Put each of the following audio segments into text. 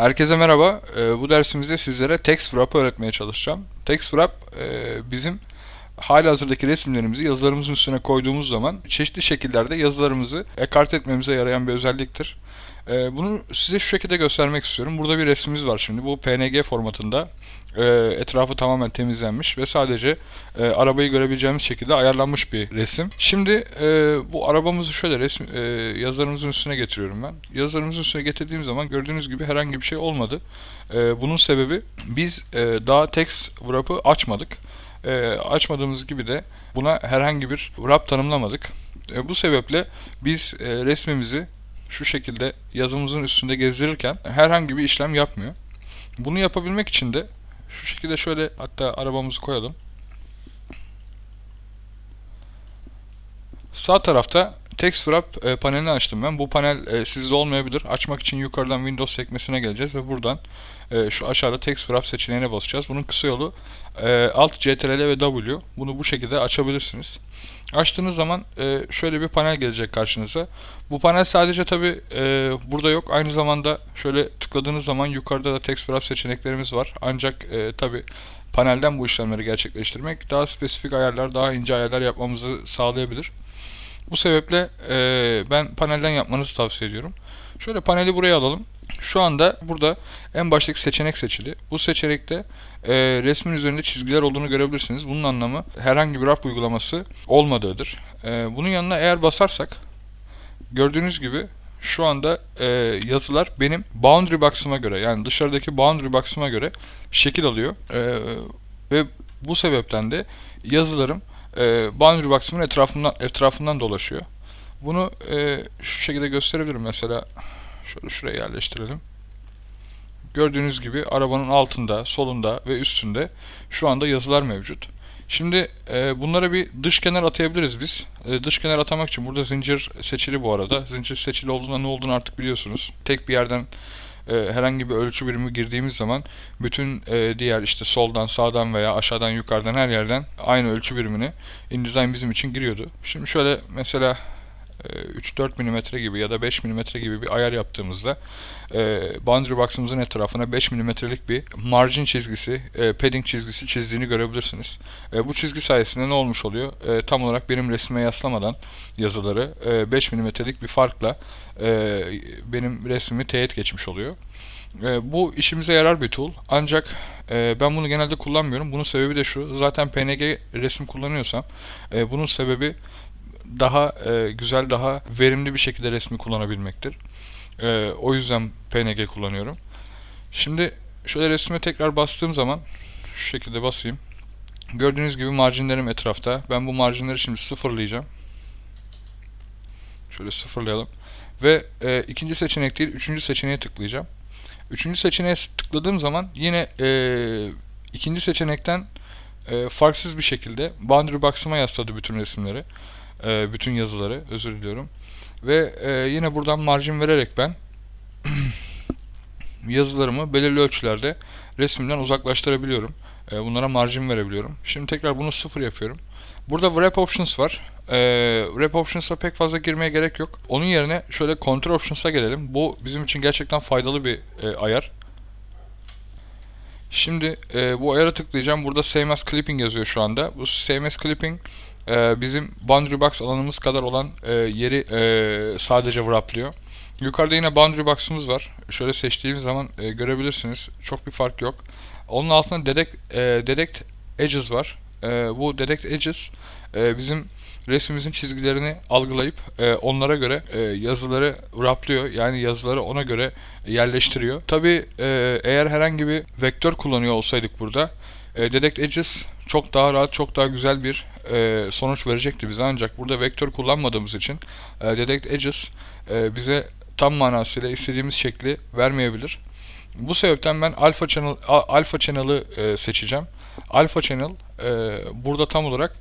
Herkese merhaba. Ee, bu dersimizde sizlere text wrap'ı öğretmeye çalışacağım. Text wrap e, bizim halihazırdaki resimlerimizi yazılarımızın üstüne koyduğumuz zaman çeşitli şekillerde yazılarımızı ekart etmemize yarayan bir özelliktir. Ee, bunu size şu şekilde göstermek istiyorum. Burada bir resmimiz var şimdi. Bu PNG formatında. Ee, etrafı tamamen temizlenmiş ve sadece e, arabayı görebileceğimiz şekilde ayarlanmış bir resim. Şimdi e, bu arabamızı şöyle resim e, yazılarımızın üstüne getiriyorum ben. Yazılarımızın üstüne getirdiğim zaman gördüğünüz gibi herhangi bir şey olmadı. E, bunun sebebi biz e, daha text wrap'ı açmadık. E, açmadığımız gibi de buna herhangi bir wrap tanımlamadık. E, bu sebeple biz e, resmimizi şu şekilde yazımızın üstünde gezdirirken herhangi bir işlem yapmıyor. Bunu yapabilmek için de şu şekilde şöyle hatta arabamızı koyalım. Sağ tarafta Text Wrap e, panelini açtım ben. Bu panel e, sizde olmayabilir. Açmak için yukarıdan Windows sekmesine geleceğiz ve buradan e, şu aşağıda Text Wrap seçeneğine basacağız. Bunun kısa yolu e, Alt, CTRL ve W. Bunu bu şekilde açabilirsiniz. Açtığınız zaman e, şöyle bir panel gelecek karşınıza. Bu panel sadece tabi e, burada yok. Aynı zamanda şöyle tıkladığınız zaman yukarıda da Text Wrap seçeneklerimiz var. Ancak e, tabi panelden bu işlemleri gerçekleştirmek daha spesifik ayarlar, daha ince ayarlar yapmamızı sağlayabilir. Bu sebeple e, ben panelden yapmanızı tavsiye ediyorum. Şöyle paneli buraya alalım. Şu anda burada en baştaki seçenek seçili. Bu seçenekte e, resmin üzerinde çizgiler olduğunu görebilirsiniz. Bunun anlamı herhangi bir wrap uygulaması olmadığıdır. E, bunun yanına eğer basarsak gördüğünüz gibi şu anda e, yazılar benim boundary box'ıma göre yani dışarıdaki boundary box'ıma göre şekil alıyor. E, ve bu sebepten de yazılarım e, boundary box'ımın etrafından, etrafından dolaşıyor. Bunu e, şu şekilde gösterebilirim mesela. Şöyle şuraya yerleştirelim. Gördüğünüz gibi arabanın altında, solunda ve üstünde şu anda yazılar mevcut. Şimdi e, bunlara bir dış kenar atayabiliriz biz. E, dış kenar atamak için burada zincir seçili bu arada. Zincir seçili olduğunda ne olduğunu artık biliyorsunuz. Tek bir yerden e, herhangi bir ölçü birimi girdiğimiz zaman bütün e, diğer işte soldan, sağdan veya aşağıdan, yukarıdan her yerden aynı ölçü birimini InDesign bizim için giriyordu. Şimdi şöyle mesela 3-4 mm gibi ya da 5 mm gibi bir ayar yaptığımızda e, boundary box'ımızın etrafına 5 mm'lik bir margin çizgisi, e, padding çizgisi çizdiğini görebilirsiniz. E, bu çizgi sayesinde ne olmuş oluyor? Tam olarak benim resmime yaslamadan yazıları e, 5 mm'lik bir farkla benim resmimi teyit geçmiş oluyor. E, bu işimize yarar bir tool. Ancak e, ben bunu genelde kullanmıyorum. Bunun sebebi de şu. Zaten PNG resim kullanıyorsam e, bunun sebebi daha e, güzel, daha verimli bir şekilde resmi kullanabilmektir. E, o yüzden PNG kullanıyorum. Şimdi şöyle resme tekrar bastığım zaman şu şekilde basayım. Gördüğünüz gibi marjinlerim etrafta. Ben bu marjinleri şimdi sıfırlayacağım. Şöyle sıfırlayalım. Ve e, ikinci seçenek değil, üçüncü seçeneğe tıklayacağım. Üçüncü seçeneğe tıkladığım zaman yine e, ikinci seçenekten e, farksız bir şekilde boundary box'ıma yasladı bütün resimleri. E, bütün yazıları, özür diliyorum. Ve e, yine buradan marjin vererek ben yazılarımı belirli ölçülerde resimden uzaklaştırabiliyorum. E, bunlara marjin verebiliyorum. Şimdi tekrar bunu sıfır yapıyorum. Burada Wrap Options var. E, Wrap Options'a pek fazla girmeye gerek yok. Onun yerine şöyle Control Options'a gelelim. Bu bizim için gerçekten faydalı bir e, ayar. Şimdi e, bu ayara tıklayacağım. Burada as Clipping yazıyor şu anda. Bu as Clipping e, bizim boundary box alanımız kadar olan e, yeri e, sadece wraplıyor. Yukarıda yine boundary box'ımız var. Şöyle seçtiğimiz zaman e, görebilirsiniz. Çok bir fark yok. Onun altında detect, e, detect edges var. E, bu detect edges e, bizim resmimizin çizgilerini algılayıp e, onlara göre e, yazıları wraplıyor. Yani yazıları ona göre yerleştiriyor. Tabi e, eğer herhangi bir vektör kullanıyor olsaydık burada e, Detect Edges çok daha rahat, çok daha güzel bir e, sonuç verecekti bize. Ancak burada vektör kullanmadığımız için e, Detect Edges e, bize tam manasıyla istediğimiz şekli vermeyebilir. Bu sebepten ben Alpha Channel Alpha Channel'ı e, seçeceğim. Alpha Channel e, burada tam olarak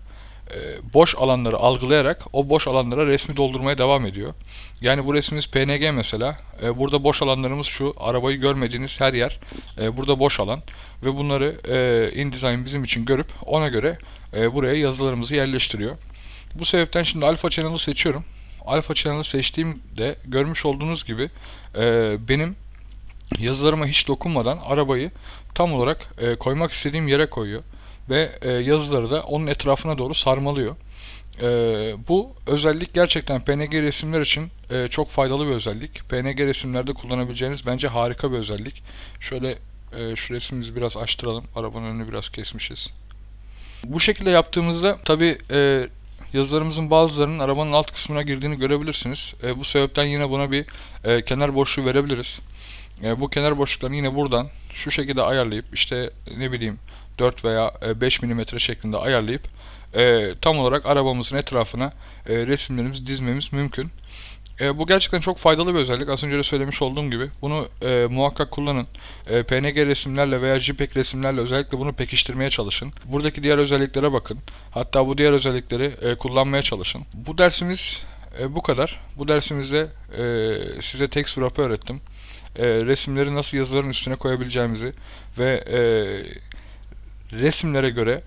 boş alanları algılayarak o boş alanlara resmi doldurmaya devam ediyor. Yani bu resmimiz PNG mesela. E, burada boş alanlarımız şu. Arabayı görmediğiniz her yer. E, burada boş alan. Ve bunları InDesign bizim için görüp ona göre buraya yazılarımızı yerleştiriyor. Bu sebepten şimdi Alpha Channel'ı seçiyorum. Alpha Channel'ı seçtiğimde görmüş olduğunuz gibi benim yazılarıma hiç dokunmadan arabayı tam olarak e, koymak istediğim yere koyuyor ve e, yazıları da onun etrafına doğru sarmalıyor. E, bu özellik gerçekten PNG resimler için e, çok faydalı bir özellik. PNG resimlerde kullanabileceğiniz bence harika bir özellik. Şöyle e, şu resmimizi biraz açtıralım. Arabanın önünü biraz kesmişiz. Bu şekilde yaptığımızda tabi e, yazılarımızın bazılarının arabanın alt kısmına girdiğini görebilirsiniz. E, bu sebepten yine buna bir e, kenar boşluğu verebiliriz. E, bu kenar boşluklarını yine buradan şu şekilde ayarlayıp işte ne bileyim 4 veya e, 5 mm şeklinde ayarlayıp e, tam olarak arabamızın etrafına e, resimlerimizi dizmemiz mümkün. E, bu gerçekten çok faydalı bir özellik. Az önce de söylemiş olduğum gibi. Bunu e, muhakkak kullanın. E, PNG resimlerle veya JPEG resimlerle özellikle bunu pekiştirmeye çalışın. Buradaki diğer özelliklere bakın. Hatta bu diğer özellikleri e, kullanmaya çalışın. Bu dersimiz e, bu kadar. Bu dersimizde e, size text wrap'ı öğrettim. E, resimleri nasıl yazıların üstüne koyabileceğimizi ve e, resimlere göre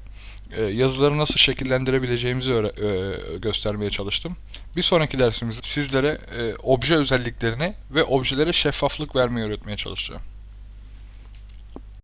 e, yazıları nasıl şekillendirebileceğimizi öğre- e, göstermeye çalıştım. Bir sonraki dersimiz sizlere e, obje özelliklerini ve objelere şeffaflık vermeyi öğretmeye çalışacağım.